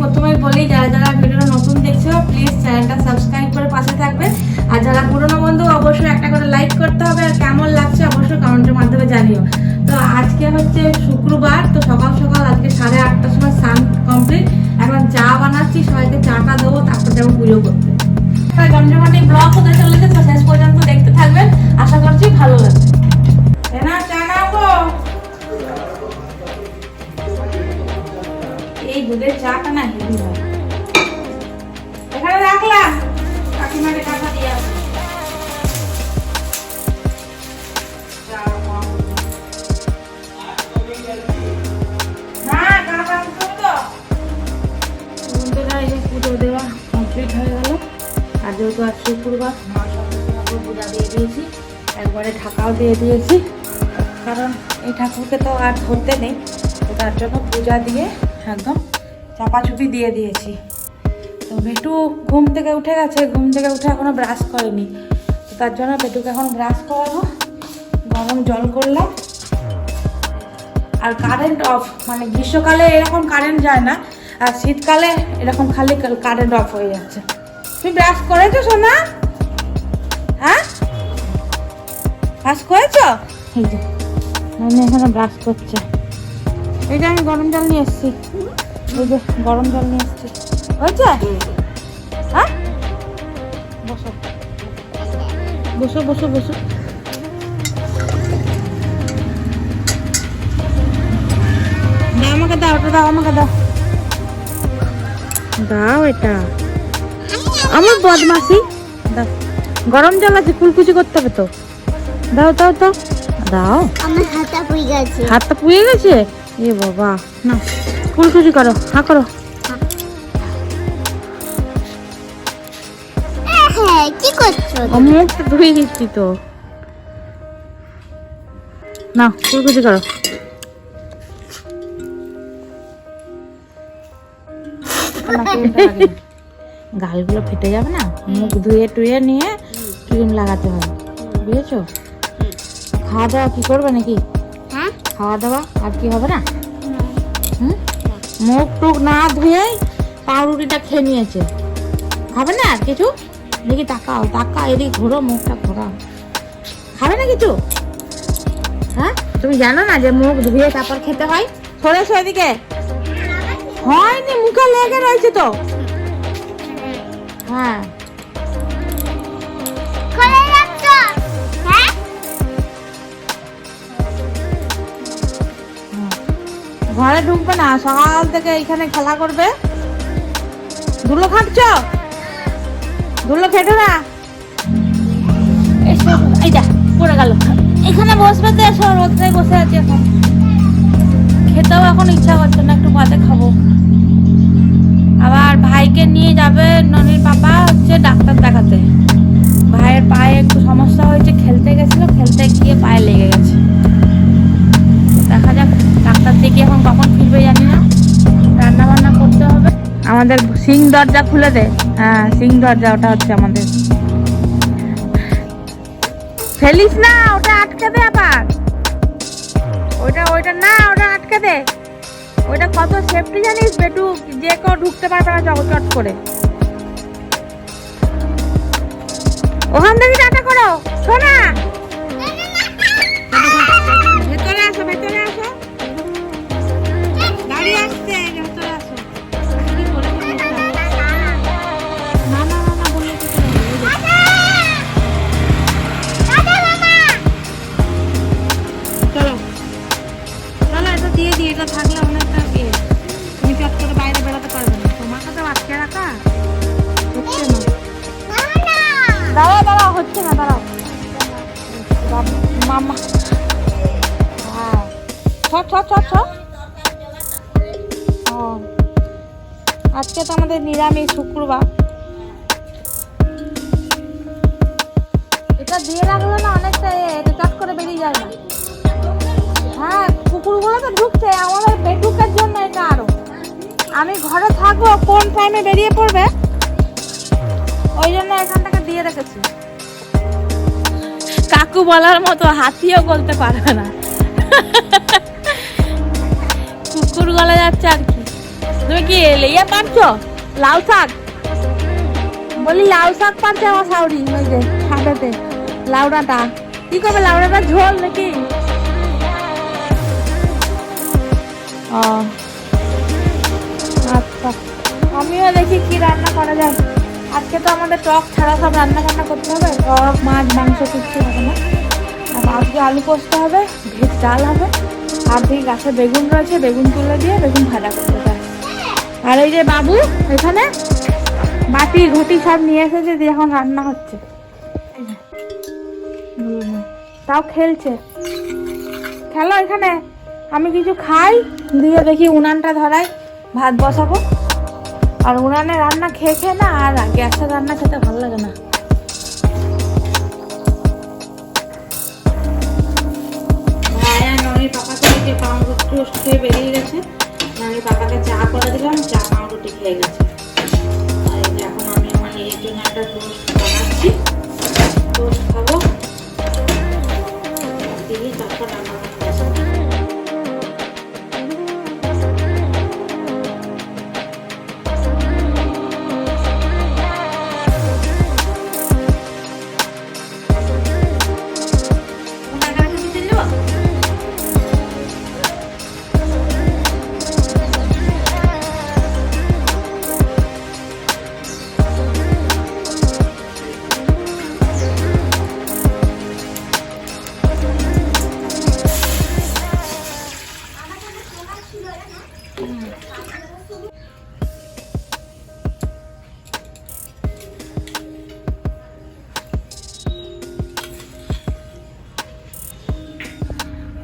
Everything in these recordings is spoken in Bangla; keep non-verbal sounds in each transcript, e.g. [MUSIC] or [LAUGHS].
প্রথমে বলি, যারা যারা ভিডিওটা নতুন দেখছ প্লিজ চ্যানেলটা সাবস্ক্রাইব করে পাশে থাকবে। আর যারা পুরনো বন্ধু, অবশ্যই একটা করে লাইক করতে হবে। আর কেমন লাগছে, অবশ্যই কমেন্টের মাধ্যমে জানিও। তো আজকে হচ্ছে শুক্রবার, তো সকাল সকাল আজকে সাড়ে আটটার সময় স্নান কমপ্লিট এখন চা বানাচ্ছি, সবাইকে চাটা দেবো, তারপর যাব পুজো করতে। গন্ডমাটি ব্লগ হতে চলেছে ঢাকাও দিয়ে দিয়েছি। কারণ এই ঠাকুরকে তো আর ধরতে নেই, তো তার জন্য পূজা দিয়ে একদম চাপাচুপি দিয়ে দিয়েছি। তো বেটু ঘুম থেকে উঠে গেছে, ঘুম থেকে উঠে এখনও ব্রাশ করেনি। তো তার জন্য বেটুকে এখন ব্রাশ করাবো গরম জল করলাম। আর কারেন্ট অফ মানে গ্রীষ্মকালে এরকম কারেন্ট যায় না, আর শীতকালে এরকম খালি কারেন্ট অফ হয়ে যাচ্ছে। তুমি ব্রাশ করেছ সোনা? ব্রাশ করেছ? এই যে এখানে ব্রাশ করছে। এই যে আমি গরম জল নিয়ে এসেছি। এই যে গরম জল নিয়ে এসেছি। হয়েছে? হ্যাঁ? বসো। বসো বসো বসো। দাও আমাকে দাও, ওটা দাও, আমাকে দাও। দাও এটা। আমার বদমাসি দাও। গরম জল আছে, কুলকুচি করতে হবে তো। দাও দাও দাও। দাও। আমার হাতা পুই গেছে। হাতটা পুড়ে গেছে? এ বাবা না কুলকুচি করো হা করো। হ্যাঁ কি করছ? মুখটা ধুয়ে দিচ্ছি তো। না কুলকুচি করো। [LAUGHS] গালগুলো ফেটে যাবে না? মুখ ধুয়ে টুয়ে নিয়ে ক্রিম লাগাতে হবে বুঝেছ? খাওয়া দাওয়া কি করবে নাকি? হ্যাঁ? খাওয়া দাওয়া আর কি হবে না? হুম? মুখ টুক না ধুয়েই পাউরুটিটা খেয়ে নিয়েছে। খাবে না আর কিছু? দেখি তাকাও তাকা এদিকে ঘোরো মুখটা ঘোরাও। খাবে না কিছু? হ্যাঁ? তুমি জানো না যে মুখ ধুয়ে তারপর খেতে হয়? সরেছো এদিকে। হয়নি মুখে লেগে রয়েছে তো। হ্যাঁ। ঘরে ঢুকবে না, সকাল থেকে এখানে খেলা করবে। ধুলো খাটছ? ধুলো খেটো না। এসো, এই পড়ে গেল। এখানে বসবে তো এসো, রোদ্রে বসে আছে এখন। খেতেও এখন ইচ্ছা করছে না, একটু বাদে খাব। আবার ভাইকে নিয়ে যাবে ননির পাপা হচ্ছে ডাক্তার দেখাতে। ভাইয়ের পায়ে একটু সমস্যা হয়েছে, খেলতে গেছিল, খেলতে গিয়ে পায়ে লেগে গেছে। দেখা যাক, ডাক্তার থেকে এখন কখন ফিরবে জানি না। রান্না বান্না করতে হবে। আমাদের সিং দরজা খুলে দে। হ্যাঁ সিং দরজা, ওটা হচ্ছে আমাদের। ফেলিস না, ওটা আটকে দে আবার। ওইটা ওইটা না, ওটা আটকে দে। ওইটা কত সেফটি জানিস, বেটু, যে কেউ ঢুকতে পারবে না চট করে। ওখান থেকে টাটা করো। শোনা এটা থাকলে অনেকটা ইয়ে তুমি চট করে বাইরে বেরোতে পারবে না তোমাকে তো আটকে রাখা হচ্ছে না দাঁড়াও দাঁড়াও হচ্ছে না দাঁড়াও মামা হ্যাঁ ছ ছ ছ ছ আজকে তো আমাদের নিরামিষ শুক্রবার এটা দিয়ে রাখলে না অনেকটা এটা চট করে বেরিয়ে যায় না হ্যাঁ তো ঢুকছে আমাদের বেডুকের জন্য এটা আরও। আমি ঘরে থাকব কোন টাইমে বেরিয়ে পড়বে? ওই জন্য এখানটাকে দিয়ে রেখেছি। কাকু বলার মতো হাতিও বলতে পারবে না। কুকুর গলা যাচ্ছে আর কি। তুমি কি ইয়ে পারছ? লাউ শাক? বলি লাউ শাক পারছে আমার শাউরি ওই যে লাউ ডাঁটা কি করবে লাউ ঝোল নাকি? আচ্ছা। আমিও দেখি কি রান্না করা যায়। আজকে তো আমাদের টক ছাড়া সব রান্না বান্না করতে হবে। টক, মাছ, মাংস কিচ্ছু হবে না। আজকে আলু পোস্ত হবে ভেজ ডাল হবে, আর দিকে গাছে বেগুন রয়েছে, বেগুন তুলে দিয়ে বেগুন ভাজা করতে হবে। আর এই যে বাবু, এখানে বাটি, ঘটি সব নিয়ে এসেছে দিয়ে এখন রান্না হচ্ছে। তাও খেলছে। খেলো এখানে। আমি কিছু খাই, দিয়ে দেখি উনানটা ধরাই, ভাত বসাবো। আর উনানে রান্না খেয়ে খেয়ে না, আর গ্যাসের রান্না খেতে ভালো লাগে না। টোস্ট খেয়ে বেরিয়ে গেছে। চা করে দিলাম, চা এখন আমি আমার জন্য একটা টোস্ট বানাচ্ছি। টোস্ট খাব। তারপর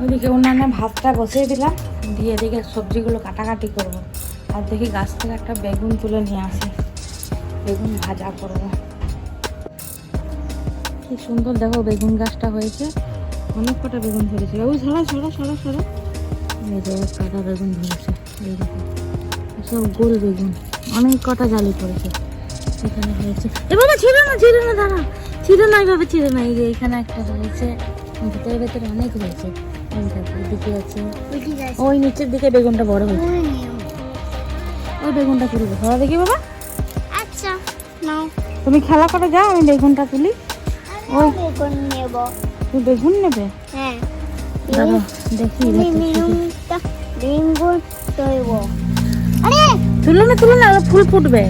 ওইদিকে উনানে ভাতটা বসিয়ে দিলাম, দিয়ে এদিকে সবজিগুলো কাটাকাটি করব। আর দেখি গাছ থেকে একটা বেগুন তুলে নিয়ে আসি। বেগুন ভাজা করব। কি সুন্দর দেখো বেগুন গাছটা হয়েছে। অনেক কটা বেগুন ধরেছে। ওই সরা সরা সরা সরা। এই কাটা বেগুন ধরেছে। এই সব গোল বেগুন। অনেক কটা জালি পড়েছে। এখানে হয়েছে। এ বাবা, ছিল না ছিল না, দাঁড়া। ছিল না, এইভাবে ছিল না। এই যে এখানে একটা হয়েছে। ভিতরে ভেতরে অনেক দেখো এদিকে আছে। ওই নিচের দিকে বেগুনটা বড় হয়েছে। ওই বেগুনটা তুলবে ধরা দেখি বাবা। আচ্ছা নাও। তুমি খেলা করে যাও আমি বেগুনটা তুলি। ওই। বেগুন নেব। তুমি বেগুন নেবে? হ্যাঁ। দেখি। বেগুন তৈব। আরে! তুলো না তুলো না ফুল ফুটবে।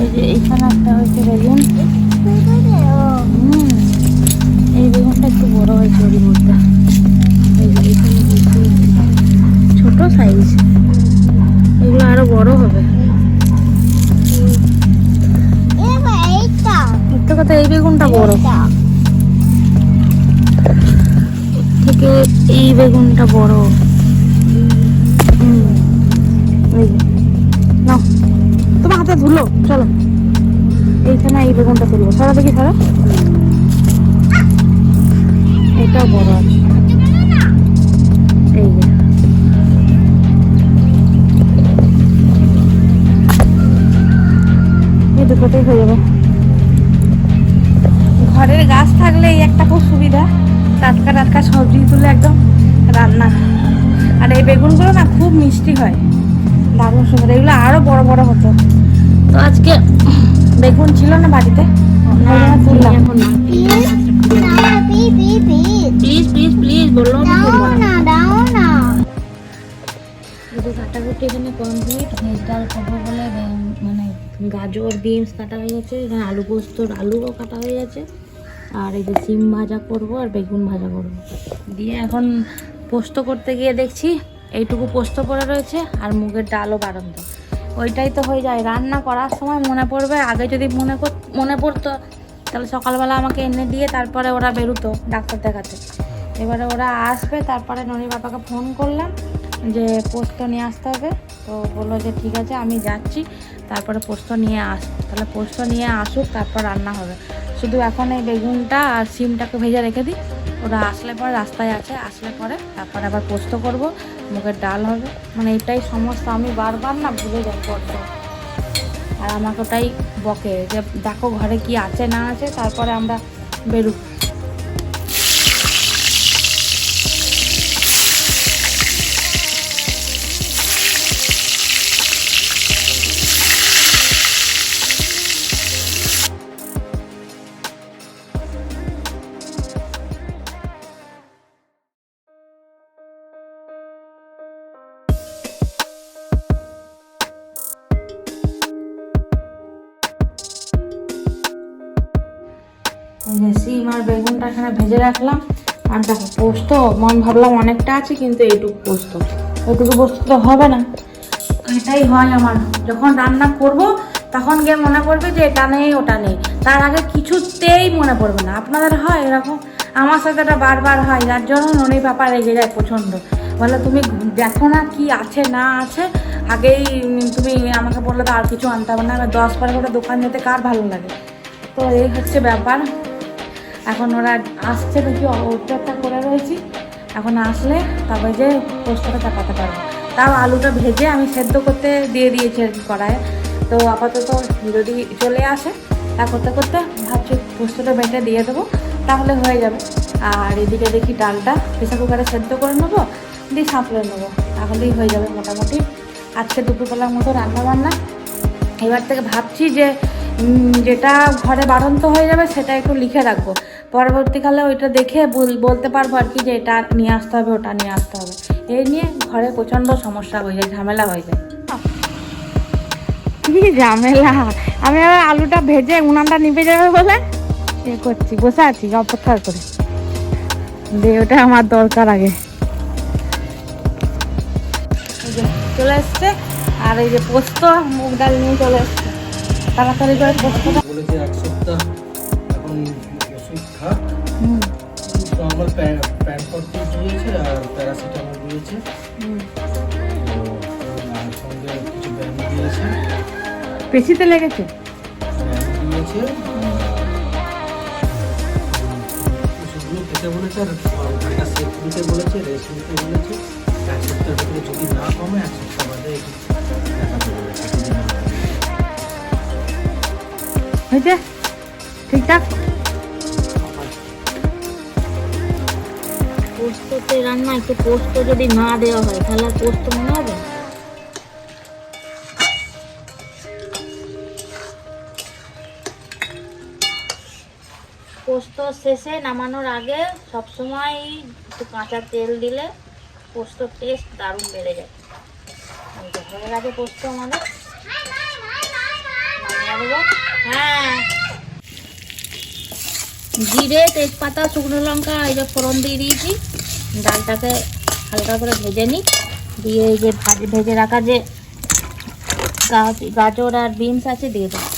এই যে এইখানে একটা হয়েছে বেগুন। এই বেগুনটা একটু বড় হয়েছে ওরই মধ্যে। সাইজ এগুলো আরও বড় হবে। এই বেগুনটা বড়। থেকে এই বেগুনটা বড়। নাও। তোমার হাতে ধুলো, চলো। এইখানে এই বেগুনটা তুলবো। সারা দেখি সারা এটাও বড় আছে। এই দুটোতেই হয়ে যাবে। ঘরের গাছ থাকলে এই একটা খুব সুবিধা। টাটকা টাটকা সবজি তুলে একদম রান্না। আর এই বেগুনগুলো না খুব মিষ্টি হয়। দারুণ সুন্দর। এগুলো আরও বড় বড় হতো। তো আজকে বেগুন ছিল না বাড়িতে? তুললাম। please. প্লিজ প্লিজ প্লিজ বলল না দাও না। যদি কাটাকুটি এখানে কমপ্লিট। ভেজ ডাল খাব বলে গাজর, বিনস কাটা হয়ে গেছে, এখানে আলু পোস্তর আলুও কাটা হয়ে গেছে। আর এই যে সিম ভাজা করব আর বেগুন ভাজা করব। দিয়ে এখন পোস্ত করতে গিয়ে দেখছি এইটুকু পোস্ত পড়ে রয়েছে আর মুগের ডালও বাড়ন্ত। ওইটাই তো হয়ে যায়। রান্না করার সময় মনে পড়বে, আগে যদি মনে কর, মনে পড়তো, তাহলে সকালবেলা আমাকে এনে দিয়ে তারপরে ওরা বেরোতো ডাক্তার দেখাতে। এবারে ওরা আসবে, তারপরে ননি বাবাকে ফোন করলাম যে পোস্ত নিয়ে আসতে হবে। তো বলল যে, ঠিক আছে, আমি যাচ্ছি। তারপরে পোস্ত নিয়ে আস তাহলে পোস্ত নিয়ে আসুক, তারপর রান্না হবে। শুধু এখন এই বেগুনটা আর সিমটাকে ভেজে রেখে দিই। ওরা আসলে পরে রাস্তায় আছে, আসলে পরে। তারপরে আবার পোস্ত করব, মুগের ডাল হবে। মানে এটাই সমস্ত, আমি বারবার না ভুলে যাই করতে আর আমাকে ওটাই বকে যে, দেখো ঘরে কি আছে না আছে, তারপরে আমরা বেরুক সিম আর বেগুনটা এখানে ভেজে রাখলাম। আর দেখো, পোস্ত, মন ভাবলাম অনেকটা আছে, কিন্তু এইটুকু পোস্ত। এইটুকু পোস্ত তো হবে না। এটাই হয় আমার। যখন রান্না করব, তখন গিয়ে মনে পড়বে যে এটা নেই, ওটা নেই। তার আগে কিছুতেই মনে পড়বে না। আপনাদের হয় এরকম? আমার সাথে এটা বারবার হয়। যার জন্য ননি পাপা রেগে যায় প্রচণ্ড। বলে, তুমি দেখো না কি আছে, না আছে। আগেই তুমি আমাকে বললে তো আর কিছু আনতে হবে না। দশ বারো করে দোকান যেতে কার ভালো লাগে? তো এই হচ্ছে ব্যাপার। এখন ওরা আসছে দেখি অপেক্ষা করে রয়েছি। এখন আসলে তবে যে পোস্তটা চাপাতে পারব। তাও আলুটা ভেজে আমি সেদ্ধ করতে দিয়ে দিয়েছি আর কি কড়াইয়ে। তো আপাতত যদি চলে আসে, তা করতে করতে ভাবছি পোস্তটা বেটে দিয়ে দেবো, তাহলে হয়ে যাবে। আর এদিকে দেখি ডালটা প্রেসার কুকারে সেদ্ধ করে নেব, দিয়ে সাঁতলে নেব। তাহলেই হয়ে যাবে মোটামুটি। আজকে দুপুরবেলার মতো রান্না বান্না এবার থেকে ভাবছি যে যেটা ঘরে বাড়ন্ত হয়ে যাবে সেটা একটু লিখে রাখব। পরবর্তীকালে ওইটা দেখে বল- বলতে পারব আর কি যে এটা নিয়ে আসতে হবে ওটা নিয়ে আসতে হবে। এই নিয়ে ঘরে প্রচণ্ড সমস্যা হয়ে যায় ঝামেলা হয়ে যায়। কি ঝামেলা? আমি আবার আলুটা ভেজে উনানটা নিভে যাবে বলে? এ করছি বসে আছি অপেক্ষা করে। দিয়ে ওটা আমার দরকার আগে। চলে এসছে আর এই যে পোস্ত মুগ ডাল নিয়ে চলে এসছে। তাড়াতাড়ি করে বলেছে এক সপ্তাহ এখন ওষুধ খা তো আমার প্যানপট্টি দিয়েছে আর প্যারাসিটামল দিয়েছে। সঙ্গে কিছু ব্যায়াম দিয়েছে। পেশিতে লেগেছে? দিয়েছে। ওষুধগুলো খেতে বলেছে আর সেট দিতে বলেছে রেস্ট নিতে বলেছে। এক সপ্তাহের ভিতরে যদি না কমে এক সপ্তাহ হয়েছে? ঠিকঠাক? পোস্ততে রান্না, একটু পোস্ত যদি না দেওয়া হয়, তাহলে পোস্ত মনে হবে? পোস্ত শেষে নামানোর আগে সবসময় একটু কাঁচা তেল দিলে পোস্তর টেস্ট দারুণ বেড়ে যায়। হয়ে গেছে পোস্ত আমাদের। হ্যাঁ। জিরে, তেজপাতা, শুকনো লঙ্কা, এই যে ফোড়ন দিয়ে দিয়েছি। ডালটাকে হালকা করে ভেজে নিই। দিয়ে এই যে ভাজে রাখা যে গাজর আর বিনস আছে, দিয়ে দেবো।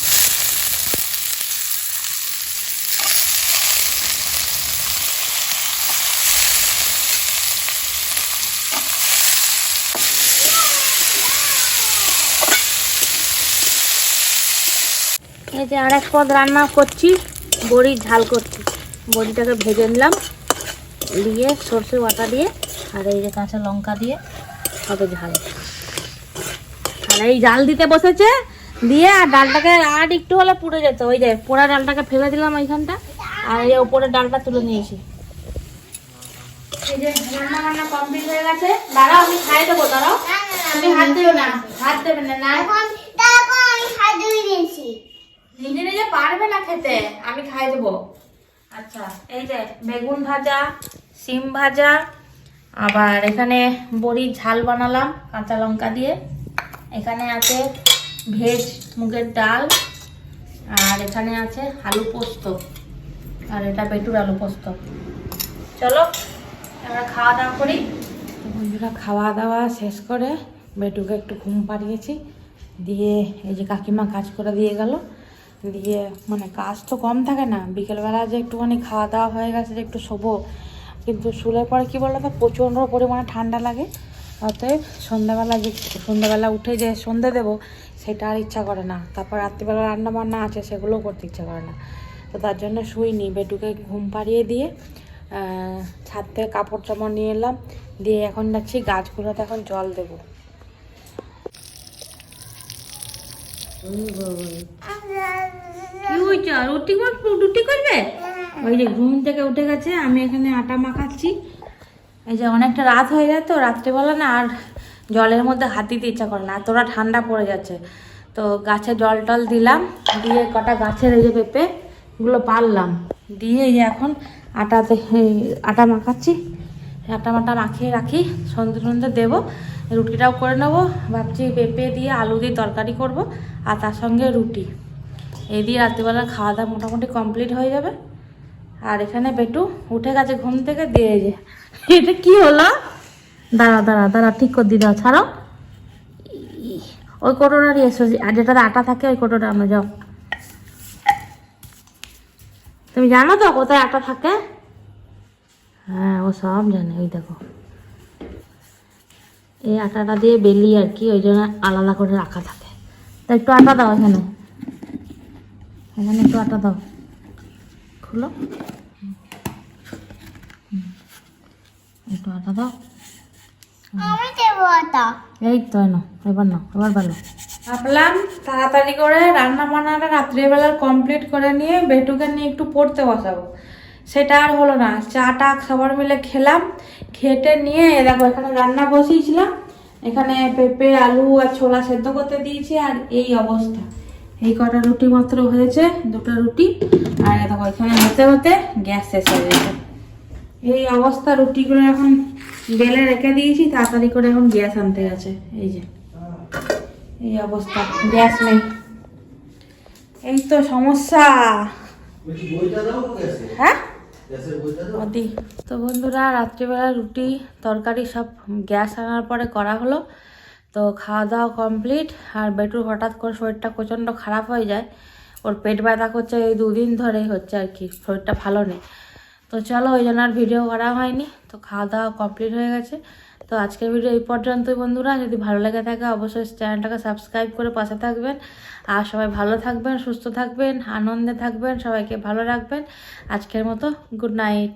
যে আর এক পদ রান্না করছি বড়ির ঝাল করছি। বড়িটাকে ভেজে নিলাম, দিয়ে সর্ষে বাটা দিয়ে, আর এই যে কাঁচা লঙ্কা দিয়ে হবে ঝাল। আর এই জাল দিতে বসেছে, দিয়ে আর ডালটাকে আর একটু হলে পুড়ে যেত। ওই যে পোড়া ডালটাকে ফেলে দিলাম ওইখানটা, আর এই উপরে ডালটা তুলে নিয়েছি। আমি দেবো হাত দেবে না, হাত দেবে না নিজে নিজে পারবে না খেতে আমি খাই দেবো। আচ্ছা এই যে বেগুন ভাজা সিম ভাজা আবার এখানে বড়ির ঝাল বানালাম কাঁচা লঙ্কা দিয়ে। এখানে আছে ভেজ মুগের ডাল আর এখানে আছে আলু পোস্ত আর এটা বেটুর আলু পোস্ত। চলো আমরা খাওয়া দাওয়া করি। বন্ধুরা খাওয়া দাওয়া শেষ করে বেটুকে একটু ঘুম পাড়িয়েছি দিয়ে এই যে কাকিমা কাজ করে দিয়ে গেল। দিয়ে মানে কাজ তো কম থাকে না। বিকেলবেলা যে একটুখানি খাওয়া দাওয়া হয়ে গেছে যে একটু শোবো। কিন্তু শুলে পরে কী বলো তো প্রচণ্ড পরিমাণে ঠান্ডা লাগে। অতএব সন্ধ্যাবেলা যে, সন্ধ্যাবেলা উঠে যে সন্ধে দেবো, সেটা আর ইচ্ছা করে না। তারপর রাত্রিবেলা রান্না বান্না আছে, সেগুলোও করতে ইচ্ছা করে না। তো তার জন্য শুইনি, বেটুকে ঘুম পাড়িয়ে দিয়ে ছাদ থেকে কাপড় চাপড় নিয়ে এলাম। দিয়ে এখন যাচ্ছি গাছগুলোতে এখন জল দেবো। কি হয়েছে? রুটি রুটি করবে? ওই যে ঘুম থেকে উঠে গেছে আমি এখানে আটা মাখাচ্ছি। এই যে অনেকটা রাত হয়ে যায় তো রাত্রিবেলা না আর জলের মধ্যে হাত দিতে ইচ্ছা করে না এতটা ঠান্ডা পড়ে যাচ্ছে। তো গাছে জল টল দিলাম দিয়ে কটা গাছের এই যে পেঁপে গুলো পারলাম। দিয়ে এই এখন আটাতে আটা মাখাচ্ছি। আটা মাটা মাখিয়ে রাখি সন্ধ্যে সন্ধ্যে দেবো। রুটিটাও করে নেব। ভাবছি পেঁপে দিয়ে আলু দিয়ে তরকারি করব আর তার সঙ্গে রুটি। এই দিয়ে রাত্রিবেলা খাওয়া দাওয়া মোটামুটি কমপ্লিট হয়ে যাবে। আর এখানে বেটু উঠে গেছে ঘুম থেকে দিয়ে যে। এটা কি হলো? দাঁড়া দাঁড়া দাঁড়া ঠিক করে দিয়ে দাও, ছাড়ো। ওই কোটোটা নিয়ে এসো আর যেটাতে আটা থাকে ওই কোটোটা আমরা যাও। তুমি জানো তো কোথায় আটা থাকে? হ্যাঁ ও সব জানে, ওই দেখো। এই আটাটা দিয়ে বেলি আর কি ওই জন্য আলাদা করে রাখা থাকে। তা একটু আটা দাও এখানে। এখানে একটু আটা দাও। খুলো। একটু আটা দাও। আমি এই তো এনো এবার নাও এবার ভালো ভাবলাম তাড়াতাড়ি করে রান্না বান্নাটা রাত্রিবেলার কমপ্লিট করে নিয়ে বেটুকে নিয়ে একটু পড়তে বসাবো। সেটা আর হলো না। চাটা খাবার মিলে খেলাম খেটে নিয়ে দেখো এখানে রান্না বসিয়েছিলাম। এখানে পেঁপে আলু আর ছোলা সেদ্ধ করতে দিয়েছি আর এই অবস্থা। এই কটা রুটি মাত্র হয়েছে দুটো রুটি। আর দেখো এখানে হতে হতে গ্যাস শেষ হয়ে গেছে। এই অবস্থা রুটিগুলো এখন বেলে রেখে দিয়েছি তাড়াতাড়ি করে এখন গ্যাস আনতে গেছে। এই যে এই অবস্থা গ্যাস নেই। এই তো সমস্যা। হ্যাঁ? তো বন্ধুরা রাত্রিবেলা রুটি, তরকারি সব গ্যাস আনার পরে করা হলো। তো খাওয়া দাওয়া কমপ্লিট, আর বেটুর হঠাৎ করে শরীরটা প্রচণ্ড খারাপ হয়ে যায়। ওর পেট ব্যথা করছে এই দুদিন ধরেই হচ্ছে আর কি, শরীরটা ভালো নেই। তো চলো ওই জন্য আর ভিডিও করা হয়নি, তো খাওয়া দাওয়া কমপ্লিট হয়ে গেছে। তো আজকের ভিডিও এই পর্যন্তই বন্ধুরা। যদি ভালো লাগে থাকে, অবশ্যই চ্যানেলটাকে সাবস্ক্রাইব করে পাশে থাকবেন। আর সবাই ভালো থাকবেন, সুস্থ থাকবেন, আনন্দে থাকবেন, সবাইকে ভালো রাখবেন। আজকের মতো গুড নাইট।